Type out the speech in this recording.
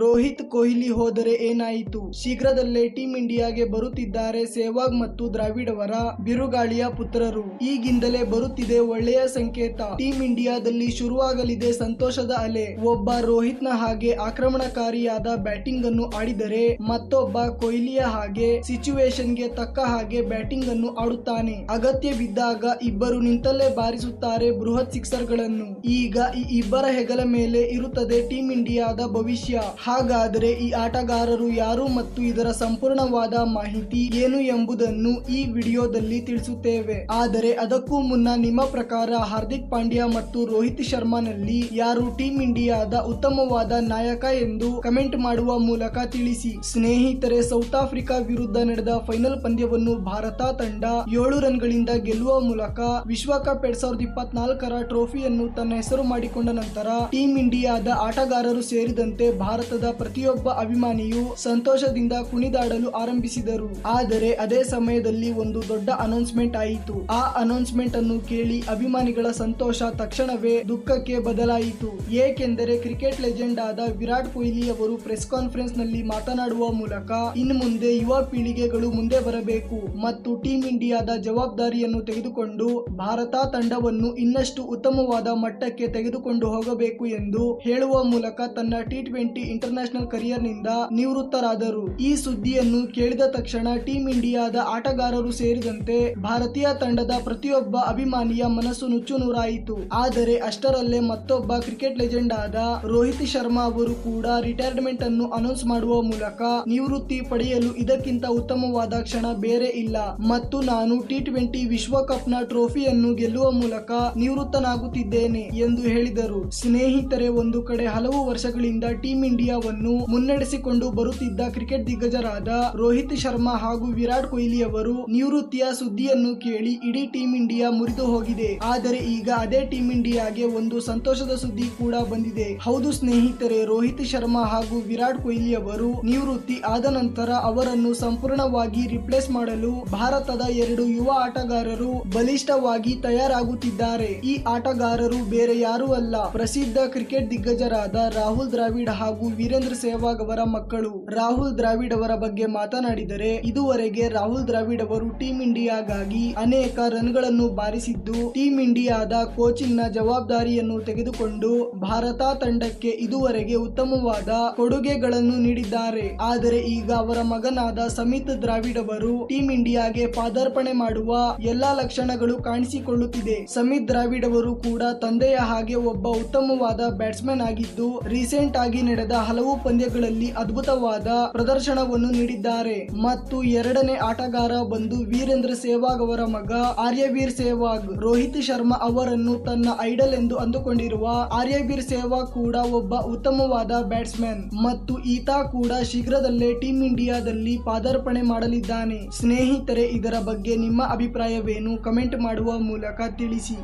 ರೋಹಿತ್ ಕೊಹ್ಲಿ ಹೋದರೆ ಏನಾಯಿತು? ಶೀಘ್ರದಲ್ಲೇ ಟೀಂ ಇಂಡಿಯಾಗೆ ಬರುತ್ತಿದ್ದಾರೆ ಸೆಹ್ವಾಗ್ ಮತ್ತು ದ್ರಾವಿಡ್ ಅವರ ಬಿರುಗಾಳಿಯ ಪುತ್ರರು. ಈಗಿಂದಲೇ ಬರುತ್ತಿದೆ ಒಳ್ಳೆಯ ಸಂಕೇತ. ಟೀಂ ಇಂಡಿಯಾದಲ್ಲಿ ಶುರುವಾಗಲಿದೆ ಸಂತೋಷದ ಅಲೆ. ಒಬ್ಬ ರೋಹಿತ್ನ ಹಾಗೆ ಆಕ್ರಮಣಕಾರಿಯಾದ ಬ್ಯಾಟಿಂಗ್ ಅನ್ನು ಆಡಿದರೆ ಮತ್ತೊಬ್ಬ ಕೊಹ್ಲಿಯ ಹಾಗೆ ಸಿಚುವೇಶನ್ಗೆ ತಕ್ಕ ಹಾಗೆ ಬ್ಯಾಟಿಂಗ್ ಅನ್ನು ಆಡುತ್ತಾನೆ. ಅಗತ್ಯ ಬಿದ್ದಾಗ ಇಬ್ಬರು ನಿಂತಲ್ಲೇ ಬಾರಿಸುತ್ತಾರೆ ಬೃಹತ್ ಸಿಕ್ಸರ್ಗಳನ್ನು ಈಗ ಈ ಇಬ್ಬರ ಹೆಗಲ ಮೇಲೆ ಇರುತ್ತದೆ ಟೀಂ ಇಂಡಿಯಾದ ಭವಿಷ್ಯ. ಹಾಗಾದರೆ ಈ ಆಟಗಾರರು ಯಾರು ಮತ್ತು ಇದರ ಸಂಪೂರ್ಣವಾದ ಮಾಹಿತಿ ಏನು ಎಂಬುದನ್ನು ಈ ವಿಡಿಯೋದಲ್ಲಿ ತಿಳಿಸುತ್ತೇವೆ. ಆದರೆ ಅದಕ್ಕೂ ಮುನ್ನ ನಿಮ್ಮ ಪ್ರಕಾರ ಹಾರ್ದಿಕ್ ಪಾಂಡ್ಯ ಮತ್ತು ರೋಹಿತ್ ಶರ್ಮಾನಲ್ಲಿ ಯಾರು ಟೀಂ ಇಂಡಿಯಾದ ಉತ್ತಮವಾದ ನಾಯಕ ಎಂದು ಕಮೆಂಟ್ ಮಾಡುವ ಮೂಲಕ ತಿಳಿಸಿ. ಸ್ನೇಹಿತರೆ, ಸೌತ್ ಆಫ್ರಿಕಾ ವಿರುದ್ಧ ನಡೆದ ಫೈನಲ್ ಪಂದ್ಯವನ್ನು ಭಾರತ ತಂಡ ಏಳು ರನ್ಗಳಿಂದ ಗೆಲ್ಲುವ ಮೂಲಕ ವಿಶ್ವಕಪ್ ಎರಡ್ ಸಾವಿರದ ಇಪ್ಪತ್ನಾಲ್ಕರ ಟ್ರೋಫಿಯನ್ನು ತನ್ನ ಹೆಸರು ಮಾಡಿಕೊಂಡ ನಂತರ ಟೀಂ ಇಂಡಿಯಾದ ಆಟಗಾರರು ಸೇರಿದಂತೆ ಭಾರತದ ಪ್ರತಿಯೊಬ್ಬ ಅಭಿಮಾನಿಯು ಸಂತೋಷದಿಂದ ಕುಣಿದಾಡಲು ಆರಂಭಿಸಿದರು. ಆದರೆ ಅದೇ ಸಮಯದಲ್ಲಿ ಒಂದು ದೊಡ್ಡ ಅನೌನ್ಸ್ಮೆಂಟ್ ಆಯಿತು. ಆ ಅನೌನ್ಸ್ಮೆಂಟ್ ಅನ್ನು ಕೇಳಿ ಅಭಿಮಾನಿಗಳ ಸಂತೋಷ ತಕ್ಷಣವೇ ದುಃಖಕ್ಕೆ ಬದಲಾಯಿತು. ಏಕೆಂದರೆ ಕ್ರಿಕೆಟ್ ಲೆಜೆಂಡ್ ಆದ ವಿರಾಟ್ ಕೊಹ್ಲಿ ಅವರು ಪ್ರೆಸ್ ಕಾನ್ಫರೆನ್ಸ್ನಲ್ಲಿ ಮಾತನಾಡುವ ಮೂಲಕ ಇನ್ನು ಮುಂದೆ ಯುವ ಪೀಳಿಗೆಗಳು ಮುಂದೆ ಬರಬೇಕು ಮತ್ತು ಟೀಂ ಇಂಡಿಯಾದ ಜವಾಬ್ದಾರಿಯನ್ನು ತೆಗೆದುಕೊಂಡು ಭಾರತ ತಂಡವನ್ನು ಇನ್ನಷ್ಟು ಉತ್ತಮವಾದ ಮಟ್ಟಕ್ಕೆ ತೆಗೆದುಕೊಂಡು ಹೋಗಬೇಕು ಎಂದು ಹೇಳುವ ಮೂಲಕ ತನ್ನ ಟಿ ಟ್ವೆಂಟಿ ಇಂಟರ್ನ್ಯಾಷನಲ್ ಕರಿಯರ್ನಿಂದ ನಿವೃತ್ತರಾದರು. ಈ ಸುದ್ದಿಯನ್ನು ಕೇಳಿದ ತಕ್ಷಣ ಟೀಂ ಇಂಡಿಯಾದ ಆಟಗಾರರು ಸೇರಿದಂತೆ ಭಾರತೀಯ ತಂಡದ ಪ್ರತಿಯೊಬ್ಬ ಅಭಿಮಾನಿಯ ಮನಸ್ಸು ನುಚ್ಚು ನೂರಾಯಿತು. ಆದರೆ ಅಷ್ಟರಲ್ಲೇ ಮತ್ತೊಬ್ಬ ಕ್ರಿಕೆಟ್ ಲೆಜೆಂಡ್ ಆದ ರೋಹಿತ್ ಶರ್ಮಾ ಅವರು ಕೂಡ ರಿಟೈರ್ಮೆಂಟ್ ಅನ್ನು ಅನೌನ್ಸ್ ಮಾಡುವ ಮೂಲಕ ನಿವೃತ್ತಿ ಪಡೆಯಲು ಇದಕ್ಕಿಂತ ಉತ್ತಮವಾದ ಕ್ಷಣ ಬೇರೆ ಇಲ್ಲ. ಮತ್ತು ನಾನು ಟಿ ಟ್ವೆಂಟಿ ವಿಶ್ವಕಪ್ನ ಟ್ರೋಫಿಯನ್ನು ಗೆಲ್ಲುವ ಮೂಲಕ ನಿವೃತ್ತನಾಗುತ್ತಿದ್ದೇನೆ ಎಂದು ಹೇಳಿದರು. ಸ್ನೇಹಿತರೆ, ಒಂದು ಕಡೆ ಹಲವು ವರ್ಷಗಳಿಂದ ಟೀಂ ಇಂಡಿಯಾವನ್ನು ಮುನ್ನಡೆಸಿಕೊಂಡು ಬರುತ್ತಿದ್ದ ಕ್ರಿಕೆಟ್ ದಿಗ್ಗಜರಾದ ರೋಹಿತ್ ಶರ್ಮಾ ಹಾಗೂ ವಿರಾಟ್ ಕೊಹ್ಲಿ ಅವರು ನಿವೃತ್ತಿಯ ಸುದ್ದಿಯನ್ನು ಕೇಳಿ ಇಡೀ ಟೀಂ ಇಂಡಿಯಾ ಮುರಿದು ಹೋಗಿದೆ. ಆದರೆ ಈಗ ಅದೇ ಟೀಂ ಇಂಡಿಯಾಗೆ ಒಂದು ಸಂತೋಷದ ಸುದ್ದಿ ಕೂಡ ಬಂದಿದೆ. ಹೌದು ಸ್ನೇಹಿತರೆ, ರೋಹಿತ್ ಶರ್ಮಾ ಹಾಗೂ ವಿರಾಟ್ ಕೊಹ್ಲಿ ಅವರು ನಿವೃತ್ತಿ ಆದ ನಂತರ ಅವರನ್ನು ಸಂಪೂರ್ಣವಾಗಿ ರಿಪ್ಲೇಸ್ ಮಾಡಲು ಭಾರತದ ಎರಡು ಯುವ ಆಟಗಾರರು ಬಲಿಷ್ಠವಾಗಿ ತಯಾರಾಗುತ್ತಿದ್ದಾರೆ. ಈ ಆಟಗಾರರು ಬೇರೆ ಯಾರೂ ಅಲ್ಲ, ಪ್ರಸಿದ್ಧ ಕ್ರಿಕೆಟ್ ದಿಗ್ಗಜರಾದ ರಾಹುಲ್ ದ್ರಾವಿಡ್ ಹಾಗೂ ವೀರೇಂದ್ರ ಸೆಹ್ವಾಗ್ ಅವರ ಮಕ್ಕಳು. ರಾಹುಲ್ ದ್ರಾವಿಡ್ ಅವರ ಬಗ್ಗೆ ಮಾತನಾಡಿದರೆ, ಇದುವರೆಗೆ ರಾಹುಲ್ ದ್ರಾವಿಡ್ ಅವರು ಟೀಂ ಇಂಡಿಯಾಗಾಗಿ ಅನೇಕ ರನ್ಗಳನ್ನು ಬಾರಿಸಿದ್ದು, ಟೀಂ ಇಂಡಿಯಾದ ಕೋಚಿಂಗ್ನ ಜವಾಬ್ದಾರಿಯನ್ನು ತೆಗೆದುಕೊಂಡು ಭಾರತ ತಂಡಕ್ಕೆ ಇದುವರೆಗೆ ಉತ್ತಮವಾದ ಕೊಡುಗೆಗಳನ್ನು ನೀಡಿದ್ದಾರೆ. ಆದರೆ ಈಗ ಅವರ ಮಗನಾದ ಸಮಿತ್ ದ್ರಾವಿಡ್ ಅವರು ಟೀಂ ಇಂಡಿಯಾಗೆ ಪಾದಾರ್ಪಣೆ ಮಾಡುವ ಎಲ್ಲಾ ಲಕ್ಷಣಗಳು ಕಾಣಿಸಿಕೊಳ್ಳುತ್ತಿದೆ. ಸಮಿತ್ ದ್ರಾವಿಡ್ ಅವರು ಕೂಡ ತಂದೆಯ ಹಾಗೆ ಒಬ್ಬ ಉತ್ತಮವಾದ ಬ್ಯಾಟ್ಸ್ಮನ್ ಆಗಿದ್ದು, ರೀಸೆಂಟ್ ಆಗಿ ನಡೆದ ಹಲವು ಪಂದ್ಯಗಳಲ್ಲಿ ಅದ್ಭುತವಾದ ಪ್ರದರ್ಶನವನ್ನು ನೀಡಿದ್ದಾರೆ. ಮತ್ತು ಎರಡನೇ ಆಟಗಾರ ಬಂದು ವೀರೇಂದ್ರ ಸೆಹ್ವಾಗ್ ಅವರ ಮಗ ಆರ್ಯವೀರ್ ಸೇವಾಗ್, ರೋಹಿತ್ ಶರ್ಮಾ ಅವರನ್ನು ತನ್ನ ಐಡಲ್ ಎಂದು ಅಂದುಕೊಂಡಿರುವ ಆರ್ಯವೀರ್ ಸೇವಾಗ್ ಕೂಡ ಒಬ್ಬ ಉತ್ತಮವಾದ ಬ್ಯಾಟ್ಸ್ಮನ್ ಮತ್ತು ಈತ ಕೂಡ ಶೀಘ್ರದಲ್ಲೇ ಟೀಂ ಇಂಡಿಯಾದಲ್ಲಿ ಪಾದಾರ್ಪಣೆ ಮಾಡಲಿದ್ದಾನೆ. ಸ್ನೇಹಿತರೆ, ಇದರ ಬಗ್ಗೆ ನಿಮ್ಮ ಅಭಿಪ್ರಾಯವೇನು? ಕಮೆಂಟ್ ಮಾಡುವ ಮೂಲಕ ತಿಳಿಸಿ.